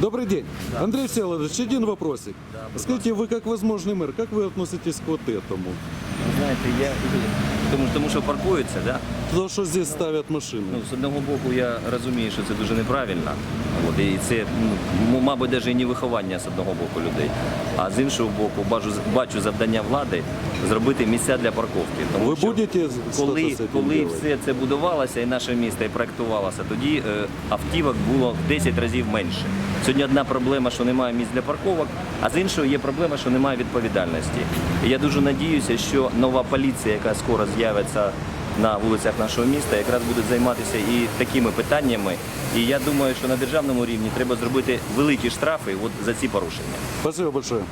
Добрый день. Да. Андрей Всеволодович, один вопросик. Да, Скажите, вы как возможный мэр, как вы относитесь к вот этому? Знаете, я тому, тому що паркуються, да? То, что здесь ставят машины. Ну, з одного боку, я розумію, що це дуже неправильно. От, і це, ну, мабуть, навіть і не виховання з одного боку людей. А з іншого боку, бачу, бачу завдання влади зробити місця для парковки. Тому Ви що будете коли, з коли все це будувалося і наше місто і проектувалося, тоді е, автівок було в 10 разів менше. Сьогодні одна проблема, що немає місць для парковок, а з іншого є проблема, що немає відповідальності. І я дуже надіюся, що нова поліція, яка скоро з'явиться на вулицях нашого міста, якраз буде займатися і такими питаннями. І я думаю, що на державному рівні треба зробити великі штрафи от за ці порушення. Спасибо большое.